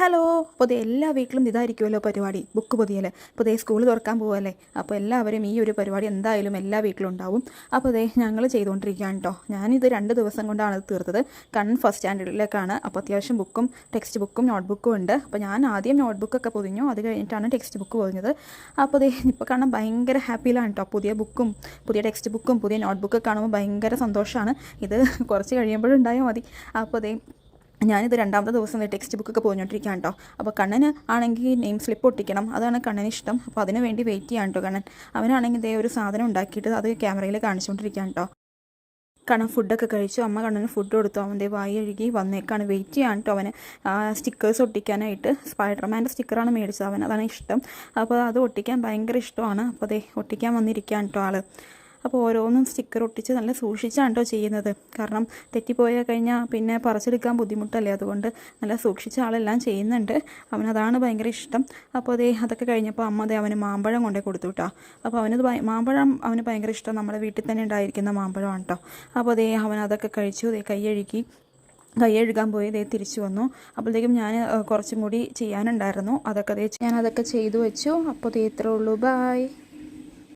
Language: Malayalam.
ഹലോ അപ്പോൾ എല്ലാ വീട്ടിലും ഇതായിരിക്കുമല്ലോ പരിപാടി ബുക്ക് പൊതിയൽ അപ്പോൾ ഇതേ സ്കൂൾ തുറക്കാൻ പോവല്ലേ? അപ്പോൾ എല്ലാവരും ഈ ഒരു പരിപാടി എന്തായാലും എല്ലാ വീട്ടിലും ഉണ്ടാവും. അപ്പോൾ ദേ ഞങ്ങൾ ചെയ്തുകൊണ്ടിരിക്കുകയാണ് കേട്ടോ ഞാനിത് രണ്ട് ദിവസം കൊണ്ടാണ് ഇത് തീർത്തത്. കൺ ഫസ്റ്റ് സ്റ്റാൻഡേർഡിലേക്കാണ് അപ്പോൾ അത്യാവശ്യം ബുക്കും ടെക്സ്റ്റ് ബുക്കും നോട്ട് ബുക്കും ഉണ്ട്. അപ്പോൾ ഞാൻ ആദ്യം നോട്ട് ബുക്കൊക്കെ പൊതിഞ്ഞു. അത് കഴിഞ്ഞിട്ടാണ് ടെക്സ്റ്റ് ബുക്ക് പൊതിഞ്ഞത്. അപ്പോൾ ദേ ഇപ്പോൾ കാണാൻ ഭയങ്കര ഹാപ്പിയിലാണ് കേട്ടോ പുതിയ ബുക്കും പുതിയ ടെക്സ്റ്റ് ബുക്കും പുതിയ നോട്ട് ബുക്കൊക്കെ കാണുമ്പോൾ ഭയങ്കര സന്തോഷമാണ് ഇത് കുറച്ച് കഴിയുമ്പോഴുണ്ടായാൽ മതി. അപ്പോൾ ദേ ഞാനിത് രണ്ടാമത്തെ ദിവസം ടെക്സ്റ്റ് ബുക്കൊക്കെ പോയിക്കൊണ്ടിരിക്കുകയാണ് കേട്ടോ. അപ്പോൾ കണ്ണന് ആണെങ്കിൽ നെയിം സ്ലിപ്പ് ഒട്ടിക്കണം. അതാണ് കണ്ണന് ഇഷ്ടം. അപ്പോൾ അതിന് വേണ്ടി വെയിറ്റ് ചെയ്യാൻ കേട്ടോ കണ്ണൻ. അവനാണെങ്കിൽ ഇതേ ഒരു സാധനം ഉണ്ടാക്കിയിട്ട് അത് ക്യാമറയിൽ കാണിച്ചുകൊണ്ടിരിക്കുകയാണ് കേട്ടോ. കണ്ണൻ ഫുഡൊക്കെ കഴിച്ചു. അമ്മ കണ്ണന് ഫുഡ് കൊടുത്തു. അവന്റെ വായി ഒഴുകി വന്നേക്കാണ്. വെയിറ്റ് ചെയ്യാൻ കേട്ടോ അവന്. സ്റ്റിക്കേഴ്സ് ഒട്ടിക്കാനായിട്ട് സ്പൈഡർമാന്റെ സ്റ്റിക്കറാണ് മേടിച്ചത്. അവൻ അതാണ് ഇഷ്ടം. അപ്പോൾ അത് ഒട്ടിക്കാൻ ഭയങ്കര ഇഷ്ടമാണ്. അപ്പോൾ അതെ ഒട്ടിക്കാൻ വന്നിരിക്കുകയാണ് കേട്ടോ ആൾ അപ്പോൾ ഓരോന്നും സ്റ്റിക്കർ ഒട്ടിച്ച് നല്ല സൂക്ഷിച്ചാണ് കേട്ടോ ചെയ്യുന്നത്. കാരണം തെറ്റിപ്പോയ കഴിഞ്ഞാൽ പിന്നെ പറിച്ചെടുക്കാൻ ബുദ്ധിമുട്ടല്ലേ? അതുകൊണ്ട് നല്ല സൂക്ഷിച്ച ആളെല്ലാം ചെയ്യുന്നുണ്ട്. അവനതാണ് ഭയങ്കര ഇഷ്ടം. അപ്പോൾ അതേ അതൊക്കെ കഴിഞ്ഞപ്പോൾ അമ്മ അതേ അവന് മാമ്പഴം കൊണ്ടേ കൊടുത്തു കേട്ടോ. അപ്പോൾ അവനത് മാമ്പഴം അവന് ഭയങ്കര ഇഷ്ടം. നമ്മുടെ വീട്ടിൽ തന്നെ ഉണ്ടായിരിക്കുന്ന മാമ്പഴമാണ് കേട്ടോ. അപ്പോൾ അതേ അവൻ അതൊക്കെ കഴിച്ചു. അതേ കൈയഴുകി കൈ കഴുകാൻ പോയി. ദേ തിരിച്ചു വന്നു. അപ്പോഴത്തേക്കും ഞാൻ കുറച്ചും കൂടി ചെയ്യാനുണ്ടായിരുന്നു. അതൊക്കെ ഞാൻ അതൊക്കെ ചെയ്തു വെച്ചു. അപ്പോൾ ഇത്രേ ഉള്ളൂ. ബായ്